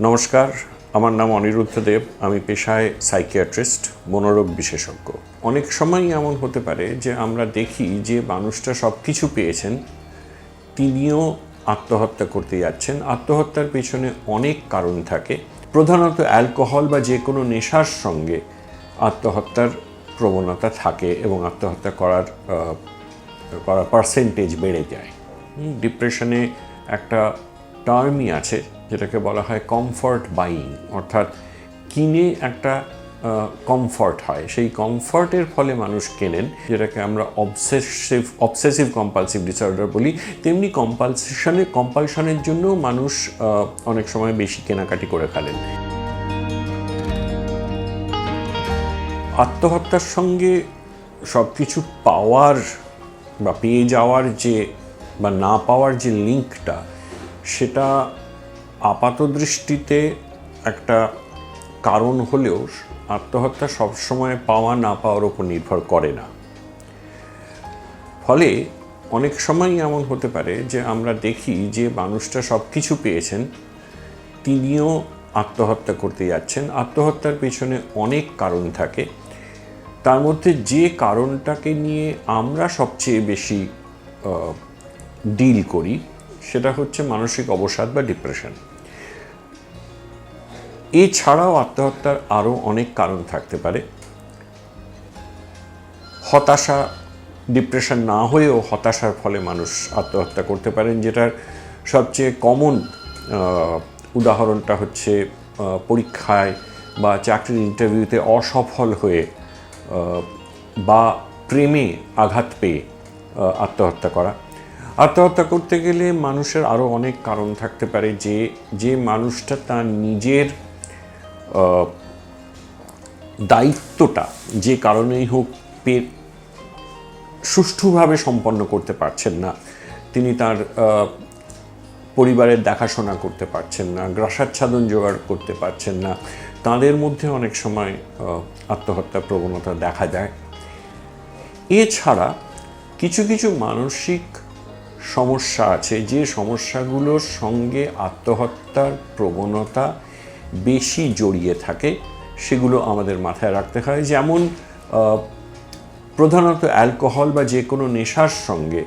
নমস্কার, আমার নাম অনিরুদ্ধ দেব, আমি পেশায় সাইকিয়াট্রিস্ট, মনোরোগ বিশেষজ্ঞ। অনেক সময়ই এমন হতে পারে যে আমরা দেখি যে মানুষটা সব কিছু পেয়েছেন, তিনিও আত্মহত্যা করতে যাচ্ছেন। আত্মহত্যার পেছনে অনেক কারণ থাকে। প্রধানত অ্যালকোহল বা যে কোনো নেশার সঙ্গে আত্মহত্যার প্রবণতা থাকে এবং আত্মহত্যা করার করার পার্সেন্টেজ বেড়ে যায়। ডিপ্রেশনে একটা টার্মই আছে। যেটাকে বলা হয় কমফর্ট বাইং অর্থাৎ কিনে একটা কমফর্ট হয়। সেই কমফর্টের ফলে মানুষ কেনেন, যেটাকে আমরা অবসেসিভ অবসেসিভ কম্পালসিভ ডিসঅর্ডার বলি। তেমনি কম্পালসেশনে কম্পালশনের জন্য মানুষ অনেক সময় বেশি কেনাকাটি করে ফেলেন। আত্মহত্যার সঙ্গে সব কিছু পাওয়ার বা পেয়ে যাওয়ার যে বা না পাওয়ার যে লিঙ্কটা সেটা আপাত দৃষ্টিতে একটা কারণ হলেও আত্মহত্যা সবসময় পাওয়া না পাওয়ার উপর নির্ভর করে না। ফলে অনেক সময়ই এমন হতে পারে যে আমরা দেখি যে মানুষটা সব কিছু পেয়েছেন, তিনিও আত্মহত্যা করতে যাচ্ছেন। আত্মহত্যার পেছনে অনেক কারণ থাকে। তার মধ্যে যে কারণটাকে নিয়ে আমরা সবচেয়ে বেশি ডিল করি সেটা হচ্ছে মানসিক অবসাদ বা ডিপ্রেশন এছাড়াও আত্মহত্যার আরও অনেক কারণ থাকতে পারে। হতাশা ডিপ্রেশন না হয়েও হতাশার ফলে মানুষ আত্মহত্যা করতে পারেন, যেটার সবচেয়ে কমন উদাহরণটা হচ্ছে পরীক্ষায় বা চাকরির ইন্টারভিউতে অসফল হয়ে বা প্রেমে আঘাত পেয়ে আত্মহত্যা করা। আত্মহত্যা করতে গেলে মানুষের আরও অনেক কারণ থাকতে পারে। যে যে মানুষটা তার নিজের দায়িত্বটা যে কারণেই হোক পে, সুষ্ঠুভাবে সম্পন্ন করতে পারছেন না। তিনি তার পরিবারের দেখাশোনা করতে পারছেন না, গ্রাসাচ্ছাদন জোগাড় করতে পারছেন না। তাদের মধ্যে অনেক সময় আত্মহত্যা প্রবণতা দেখা যায় এছাড়া কিছু কিছু মানসিক সমস্যা আছে, যে সমস্যাগুলোর সঙ্গে আত্মহত্যার প্রবণতা বেশি জড়িয়ে থাকে, সেগুলো আমাদের মাথায় রাখতে হয়। যেমন প্রধানত অ্যালকোহল বা যে কোনো নেশার সঙ্গে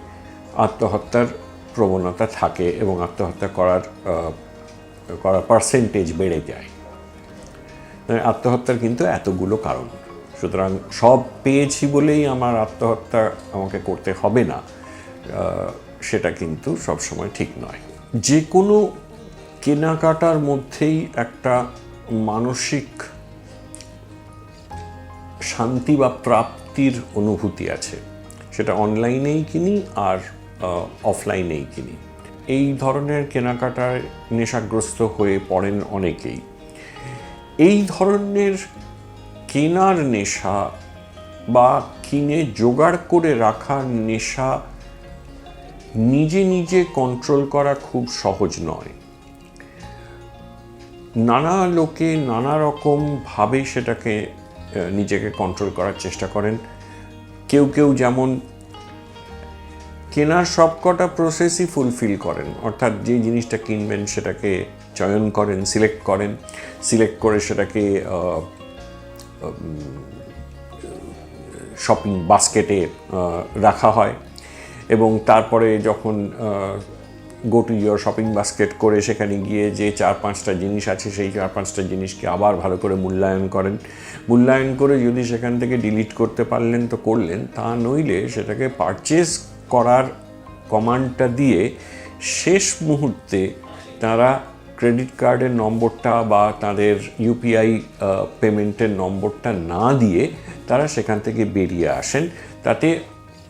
আত্মহত্যার প্রবণতা থাকে এবং আত্মহত্যা করার করার পার্সেন্টেজ বেড়ে যায়। মানে আত্মহত্যার কিন্তু এতগুলো কারণ। সুতরাং সব পেয়েছি বলেই আমার আত্মহত্যা আমাকে করতে হবে না। সেটা কিন্তু সবসময় ঠিক নয়। যে কোনো কেনাকাটার মধ্যেই একটা মানসিক শান্তি বা প্রাপ্তির অনুভূতি আছে। সেটা অনলাইনেই কিনি আর অফলাইনেই কিনি। এই ধরনের কেনাকাটায় নেশাগ্রস্ত হয়ে পড়েন অনেকেই। এই ধরনের কেনার নেশা বা কিনে জোগাড় করে রাখার নেশা নিজে নিজে কন্ট্রোল করা খুব সহজ নয়। নানা লোকে নানা রকমভাবে সেটাকে নিজেকে কন্ট্রোল করার চেষ্টা করেন। কেউ কেউ যেমন কেনার সবকটা প্রসেসই ফুলফিল করেন, অর্থাৎ যে জিনিসটা কিনবেন সেটাকে চয়ন করেন সিলেক্ট করেন সিলেক্ট করে সেটাকে শপিং বাস্কেটে রাখা হয়। এবং তারপরে যখন go to your shopping basket করে সেখানে গিয়ে যে চার পাঁচটা জিনিস আছে, সেই চার পাঁচটা জিনিসকে আবার ভালো করে মূল্যায়ন করেন। মূল্যায়ন করে যদি সেখান থেকে ডিলিট করতে পারলেন, তো করলেন। তা নইলে সেটাকে পারচেস করার কমান্ডটা দিয়ে শেষ মুহূর্তে তারা ক্রেডিট কার্ডের নম্বরটা বা তাদের ইউপিআই পেমেন্টের নম্বরটা না দিয়ে তারা সেখান থেকে বেরিয়ে আসেন। তাতে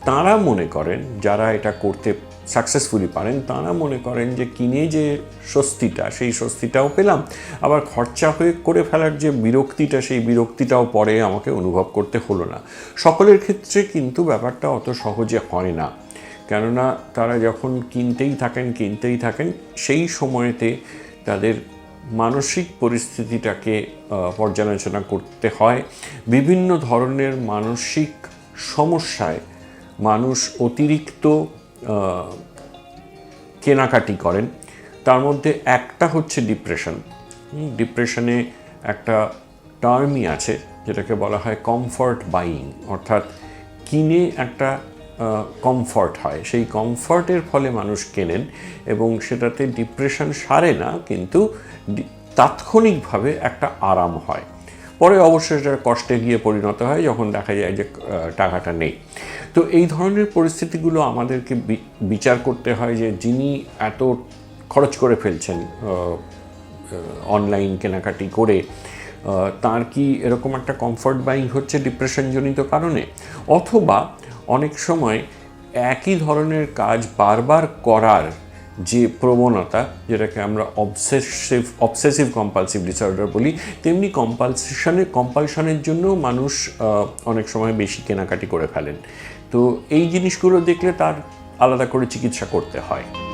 তারা মনে করেন, যারা এটা করতে সাকসেসফুলি পারেন, তারা মনে করেন যে কিনে যে স্বস্তিটা, সেই স্বস্তিটাও পেলাম। আবার খরচা হয়ে করে ফেলার যে বিরক্তিটা, সেই বিরক্তিটাও পরে আমাকে অনুভব করতে হলো না। সকলের ক্ষেত্রে কিন্তু ব্যাপারটা অত সহজে হয় না। কেননা তারা যখন কিনতেই থাকেন কিনতেই থাকেন, সেই সময়তে তাদের মানসিক পরিস্থিতিটাকে পর্যালোচনা করতে হয়। বিভিন্ন ধরনের মানসিক সমস্যায় মানুষ অতিরিক্ত কেনাকাটি করেন। তার মধ্যে একটা হচ্ছে ডিপ্রেশন ডিপ্রেশনে একটা টার্মই আছে, যেটাকে বলা হয় কমফর্ট বাইং অর্থাৎ কিনে একটা কমফর্ট হয়। সেই কমফর্টের ফলে মানুষ কেনেন এবং সেটাতে ডিপ্রেশন সারে না, কিন্তু তাৎক্ষণিকভাবে একটা আরাম হয়। পরে অবশ্যই সেটা কষ্টে গিয়ে পরিণত হয়, যখন দেখা যায় যে টাকাটা নেই। তো এই ধরনের পরিস্থিতিগুলো আমাদেরকে বিচার করতে হয় যে, যিনি এত খরচ করে ফেলছেন অনলাইন কেনাকাটি করে তার কি এরকম একটা কমফর্ট বাইং হচ্ছে ডিপ্রেশনজনিত কারণে? অথবা অনেক সময় একই ধরনের কাজ বারবার করার যে প্রবণতা, যেটাকে আমরা অবসেসিভ অবসেসিভ কম্পালসিভ ডিসঅর্ডার বলি, তেমনি কম্পালসেশনের কম্পালশনের জন্য মানুষ অনেক সময় বেশি কেনাকাটি করে ফেলেন। তো এই জিনিসগুলো দেখলে তার আলাদা করে চিকিৎসা করতে হয়।